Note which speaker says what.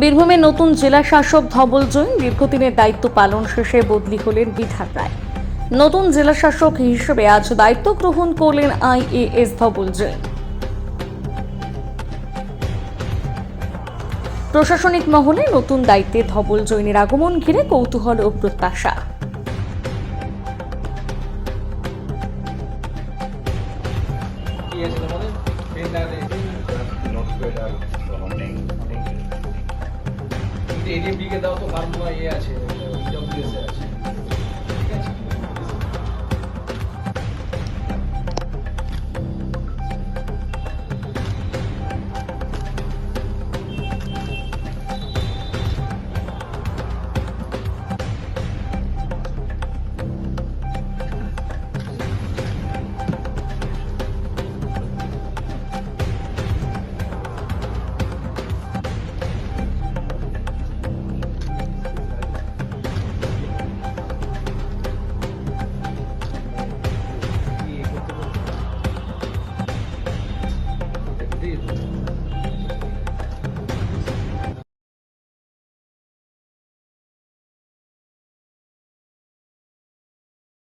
Speaker 1: বীরভূমের নতুন জেলা শাসক ধবল জৈন দীর্ঘদিনের দায়িত্ব পালন শেষে বদলি হলেন বিধান রায়। নতুন জেলা শাসক হিসেবে আজ দায়িত্ব গ্রহণ করলেন আইএএস ধবল জৈন। প্রশাসনিক মহলে নতুন দায়িত্বে ধবল জৈনের আগমন ঘিরে কৌতূহল ও প্রত্যাশা।
Speaker 2: তোমাদের বিকে দাও তো ফার্মুলা ইয়ে আছে।